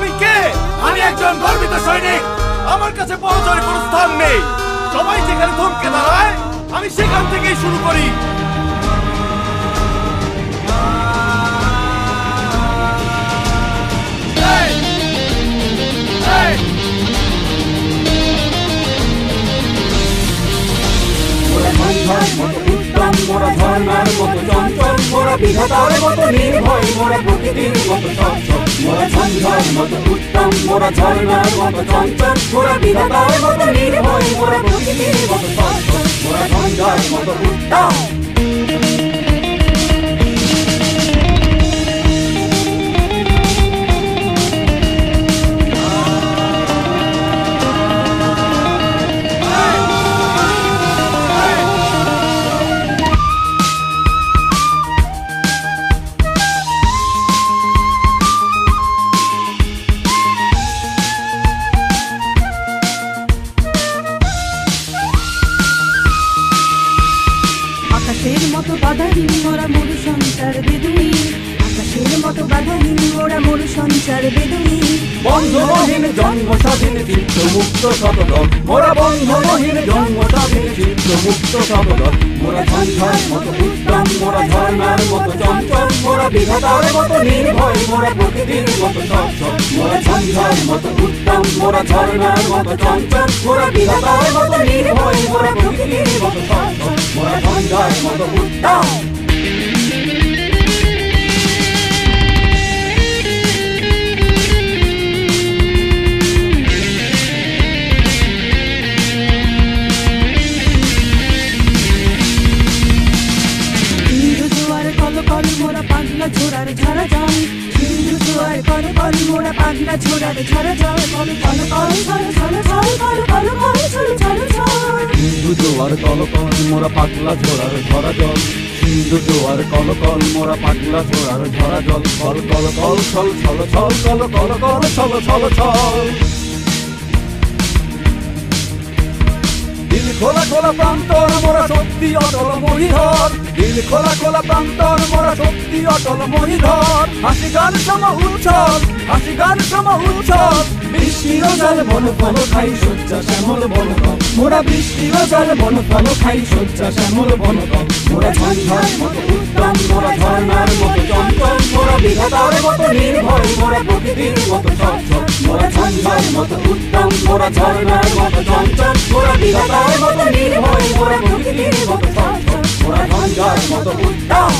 আমি কে আমি একজন গর্বিত সৈনিক। আমার কাছে পরাজয়ের কোন স্থান নেই। সবাই যেখানে ধমকে দাঁড়ায়, আমি সেখান থেকেই শুরু করি। ঝর্ণার মতো চঞ্চল, মোরা বিধাতার মতো নির্ভয়, মোরা প্রকৃতির মতো সচ্ছল মোরা ঝঞ্ঝার মতো উত্তম, মোরা ঝর্ণার মতো চঞ্চল, মোরা বিধাতার মতো নির্ভয়, মোরা প্রকৃতির মতো সচ্ছল মোরা ঝঞ্ঝার মতো উত্তম। আকাশের মতো বাধাহীন ওরা মরু সঞ্চার বেদুনি আকাশের মতো বাধাহীন ওরা মরু সঞ্চার বেদুই বন্ধনহীন জন্ম স্বাধীন চিত্ত মুক্ত সতদল মোরা বন্ধনহীন জন্ম স্বাধীন চিত্ত মুক্ত সতদল মোরা ঝঞ্ঝার মতো উত্তম, মোরা ঝর্ণার মতো চঞ্চল, মোরা বিধাতার মতো নির্ভয়, মোরা প্রকৃতির মতো সচ্ছল। মোরা ঝঞ্ঝার মতো উত্তম, মোরা ঝর্ণার মতো চঞ্চল, মোরা বিধাতার মতো নির্ভয়, মোরা প্রকৃতির মতো সচ্ছল। মোরা ঝঞ্ঝার মতো উত্তম। ঝোড়ার ঝরা জল সিন্ধু জোয়ার কল কল মোরা পাগলা ঝোড়ার ঝরা জল কল কল কল ছল ছল ছল কল কল কল ছল ছল ছল সিন্ধু জোয়ার কলকল মোরা পাগলা ঝোড়ার ঝরা জল সিন্ধু জোয়ার কলকল মোরা পাগলা ঝোড়ার ঝরা জল কল কল কল ছল ছল ছল কল কল কল ছল ছল ছল দিল খোলা খোলা প্রান্তর, মোরা শক্তি, অটল মহিধর। দিল খোলা খোলা প্রান্তর, মোরা শক্তি, অটল মহিধর। হাসি গান সম উচ্ছল হাসি গান সম উচ্ছল বৃষ্টিও জল, বন ফল খাই সজ্জা শ্যামল বন মোরা বৃষ্টিও জল, বন ফল খাই সজ্জা শ্যামল বন মোরা ঝঞ্ঝার মতো উত্তম মোরা ঝর্ণার মতো চঞ্চল, মোরা বিধাতার মতো নির্ভর মোরা প্রকৃতির মতো চঞ্চল। মোরা ঝঞ্ঝার মতো উত্তম মোরা ঝর্ণার মতো চঞ্চল, মোরা বিধাতার মতো নির্ভর মোরা প্রকৃতির মতো চঞ্চল। মোরা ঝঞ্ঝার মতো উত্তম